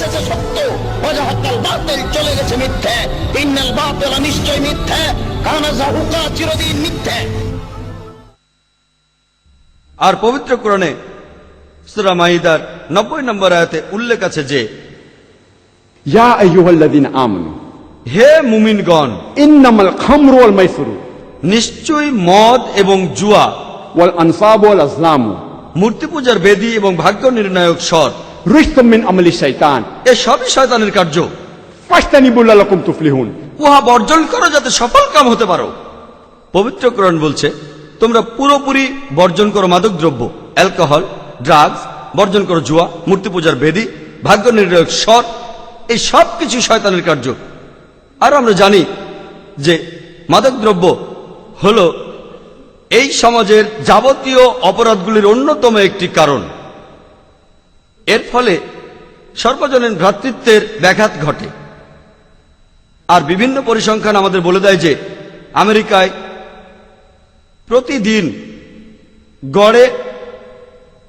সত্য। বাতিল চলে গেছে মিথ্যে। ইন্নাল বাতিল নিশ্চয় মিথ্যে। কানা জাহুকা চিরদিন মিথ্যে। আর পবিত্র কোরণে সুরা মাইদার 90 নম্বর আয়াতে উল্লেখ আছে যে হে মুমিনগণ ইন্নামাল খামরু ওয়াল মাইসুরু নিশ্চয়ই মদ এবং জুয়া ওয়াল আনসাব ওয়াল আজলাম। মূর্তি পূজার বেদি এবং ভাগ্য নির্ণায়ক শর্ত শয়তানের কার্য। উহা বর্জন করো যাতে সফল কাম হতে পারো। বলছে তোমরা পুরোপুরি বর্জন করো মাদক দ্রব্য অ্যালকোহল ড্রাগস বর্জন করো জুয়া মূর্তি পূজার বেদি ভাগ্য নির্ণায়ক সৎ এই সব শয়তানের কার্য। আর আমরা জানি যে মাদকদ্রব্য হল এই সমাজের যাবতীয় অপরাধগুলির অন্যতম একটি কারণ। এর ফলে সর্বজনীন ভ্রাতৃত্বের ব্যাঘাত ঘটে। আর বিভিন্ন পরিসংখ্যান আমাদের বলে দেয় যে, আমেরিকায় প্রতিদিন গড়ে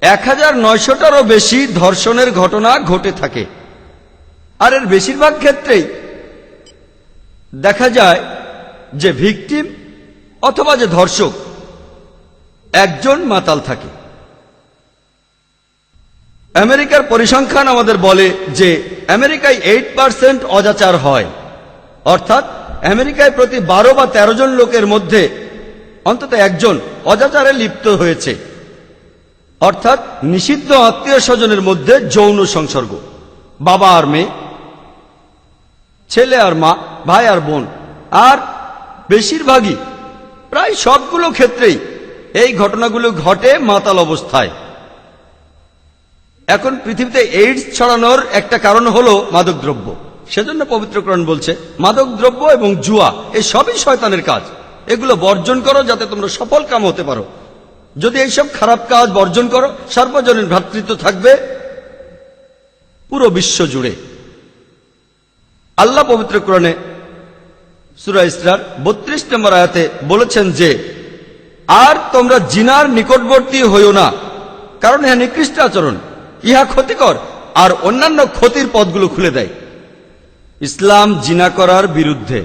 এক হাজার নয়শোটারও বেশি ধর্ষণের ঘটনা ঘটে থাকে। আর এর বেশিরভাগ ক্ষেত্রেই দেখা যায় যে ভিকটিম অথবা যে ধর্ষক একজন মাতাল থাকে। আমেরিকার পরিসংখ্যান আমাদের বলে যে আমেরিকায় এইট পার্সেন্ট অজাচার হয়। অর্থাৎ আমেরিকায় প্রতি বারো বা ১৩ জন লোকের মধ্যে অন্তত একজন অজাচারে লিপ্ত হয়েছে। অর্থাৎ নিষিদ্ধ আত্মীয় স্বজনের মধ্যে যৌন সংসর্গ। বাবা আর মেয়ে, ছেলে আর মা, ভাই আর বোন, আর বেশিরভাগই প্রায় সবগুলো ক্ষেত্রেই এই ঘটনাগুলো ঘটে মাতাল অবস্থায়। এখন পৃথিবীতে এইডস ছড়ানোর একটা কারণ হলো মাদকদ্রব্য। সেজন্য পবিত্রকরণ বলছে, মাদকদ্রব্য এবং জুয়া এই সবই শয়তানের কাজ। এগুলো বর্জন করো যাতে তোমরা সফল কাম হতে পারো। যদি এইসব খারাপ কাজ বর্জন করো, সার্বজনীন ভ্রাতৃত্ব থাকবে পুরো বিশ্ব জুড়ে। আল্লাহ পবিত্র কোরআনে সুরা ইসরার বত্রিশ নম্বর আয়াতে বলেছেন যে, আর তোমরা জিনার নিকটবর্তী হইও না, কারণ ইহা নিকৃষ্ট আচরণ। ইহা ক্ষতিকর আর অন্যান্য ক্ষতির পথগুলো খুলে দেয়। ইসলাম জিনা করার বিরুদ্ধে।